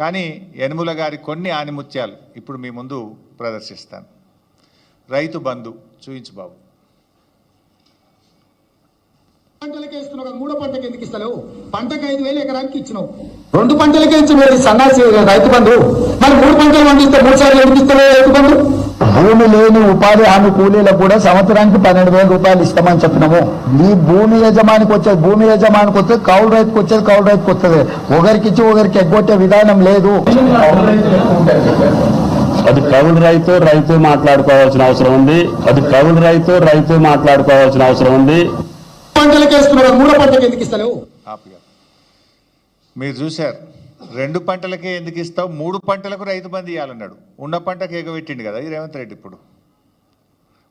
కానీ యనుముల గారి కొన్ని ఆనిముత్యాలు ఇప్పుడు మీ ముందు ప్రదర్శిస్తాను. రైతు బంధు చూయించు బాబు. పంటలకే ఇస్తున్నావు మూడో పంటకి ఎందుకు ఇస్తలేవు. పంటకు ఐదు వేలు ఎకరానికి ఇచ్చినావు. రెండు పంటలకే ఇచ్చిన సన్నాసి రైతు బంధు. మరి మూడు పంటలు పండిస్తే మూడు సార్లు ఎందుకు ఇస్తలేవు? భూమి లేని ఉపాధి హామీ కూలీలకు కూడా సంవత్సరానికి పన్నెండు వేల రూపాయలు ఇస్తామని చెప్పినాము. ఈ భూమి యజమానికి వచ్చేది భూమి యజమానికి వచ్చేది కౌలు రైతుకు వచ్చేది కౌలు రైతుకు వస్తుంది. ఒకరికి ఇచ్చి ఒకరికి ఎగ్గొట్టే విధానం లేదు. అది కౌలు రైతు రైతు మాట్లాడుకోవాల్సిన అవసరం ఉంది. అది కౌలు రైతు రైతు మాట్లాడుకోవాల్సిన అవసరం ఉంది. పంటలకే మూడో పంటకి ఎందుకు ఇస్తలేవు? మీరు చూశారు. రెండు పంటలకే ఎందుకు ఇస్తావు? మూడు పంటలకు రైతు బంధు ఇవ్వాలన్నాడు ఉన్న పంటకు ఎగబెట్టిండు కదా ఈ రేవంత్ రెడ్డి ఇప్పుడు.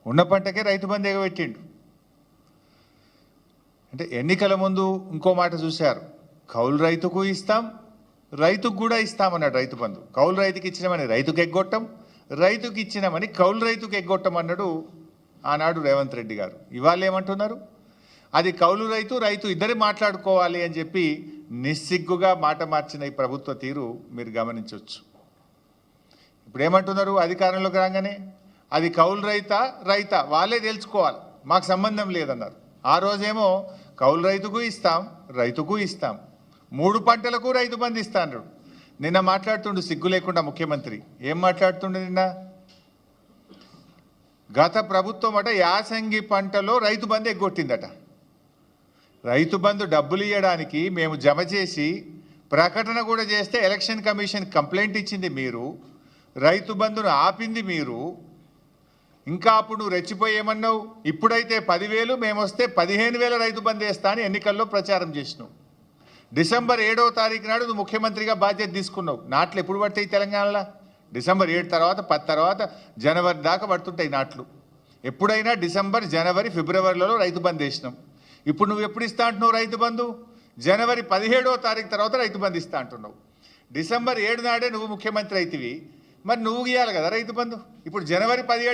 ఉన్న పంటకే రైతు బంధు ఎగబెట్టిండు. అంటే ఎన్నికల ముందు ఇంకో మాట చూశారు. కౌలు రైతుకు ఇస్తాం రైతుకు కూడా ఇస్తామన్నాడు రైతు బంధు. కౌలు రైతుకి ఇచ్చినామని రైతుకు ఎగ్గొట్టం రైతుకి ఇచ్చినామని కౌలు రైతుకు ఎగ్గొట్టం అన్నాడు ఆనాడు రేవంత్ రెడ్డి గారు. ఇవాళ ఏమంటున్నారు అది కౌలు రైతు రైతు ఇద్దరు మాట్లాడుకోవాలి అని చెప్పి నిస్సిగ్గుగా మాట మార్చిన ఈ ప్రభుత్వ తీరు మీరు గమనించవచ్చు. ఇప్పుడు ఏమంటున్నారు అధికారంలోకి రాగానే అది కౌలు రైత రైత వాళ్ళే తెలుసుకోవాలి మాకు సంబంధం లేదన్నారు. ఆ రోజేమో కౌలు రైతుకు ఇస్తాం రైతుకు ఇస్తాం. మూడు పంటలకు రైతు బంధు ఇస్తాను నిన్న మాట్లాడుతుండు సిగ్గు లేకుండా ముఖ్యమంత్రి. ఏం మాట్లాడుతుండు నిన్న? గత ప్రభుత్వం అట యాసంగి పంటలో రైతు బంధు ఎగ్గొట్టిందట. రైతు బంధు డబ్బులు ఇవ్వడానికి మేము జమ చేసి ప్రకటన కూడా చేస్తే ఎలక్షన్ కమిషన్ కంప్లైంట్ ఇచ్చింది మీరు. రైతు బంధును ఆపింది మీరు. ఇంకా అప్పుడు నువ్వు రెచ్చిపోయేమన్నావు ఇప్పుడైతే పదివేలు మేము వస్తే పదిహేను వేల రైతు బంధు వేస్తా అని ఎన్నికల్లో ప్రచారం చేసినావు. డిసెంబర్ ఏడవ తారీఖు నాడు నువ్వు ముఖ్యమంత్రిగా బాధ్యత తీసుకున్నావు. నాట్లు ఎప్పుడు పడతాయి తెలంగాణలో? డిసెంబర్ ఏడు తర్వాత పది తర్వాత జనవరి దాకా పడుతుంటాయి నాట్లు. ఎప్పుడైనా డిసెంబర్ జనవరి ఫిబ్రవరిలో రైతు బంద్ వేసినాం. ఇప్పుడు నువ్వు ఎప్పుడు ఇస్తా అంటున్నావు రైతు బంధు? జనవరి పదిహేడవ తారీఖు తర్వాత రైతు బంధు ఇస్తా అంటున్నావు. డిసెంబర్ ఏడు నాడే నువ్వు ముఖ్యమంత్రి అయితివి. మరి నువ్వు ఇవ్వాలి కదా రైతు బంధు? ఇప్పుడు జనవరి పదిహేడు